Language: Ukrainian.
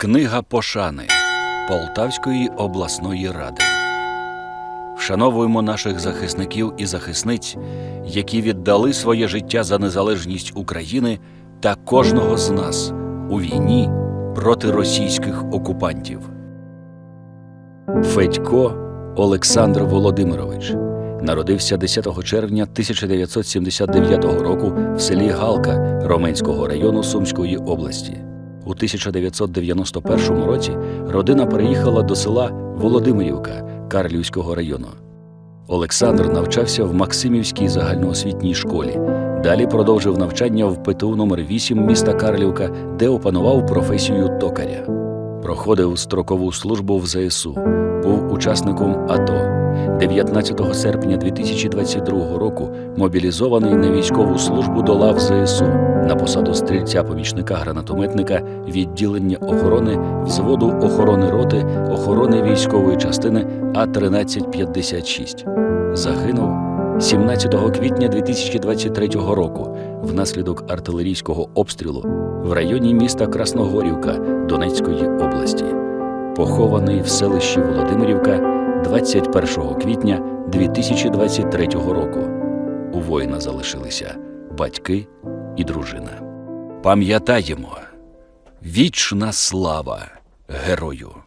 Книга пошани Полтавської обласної ради. Вшановуємо наших захисників і захисниць, які віддали своє життя за незалежність України та кожного з нас у війні проти російських окупантів. Федько Олександр Володимирович народився 10 червня 1979 року в селі Галка Роменського району Сумської області. У 1991 році родина переїхала до села Володимирівка Карлівського району. Олександр навчався в Максимівській загальноосвітній школі. Далі продовжив навчання в ПТУ номер 8 міста Карлівка, де опанував професію токаря. Проходив строкову службу в ЗСУ, був учасником АТО. 19 серпня 2022 року мобілізований на військову службу до лав ЗСУ на посаду стрільця-помічника гранатометника відділення охорони взводу охорони роти охорони військової частини А-1356. Загинув 17 квітня 2023 року внаслідок артилерійського обстрілу в районі міста Красногорівка Донецької області. Похований в селищі Володимирівка 21 квітня 2023 року. У воїна залишилися батьки і дружина. Пам'ятаємо, вічна слава герою!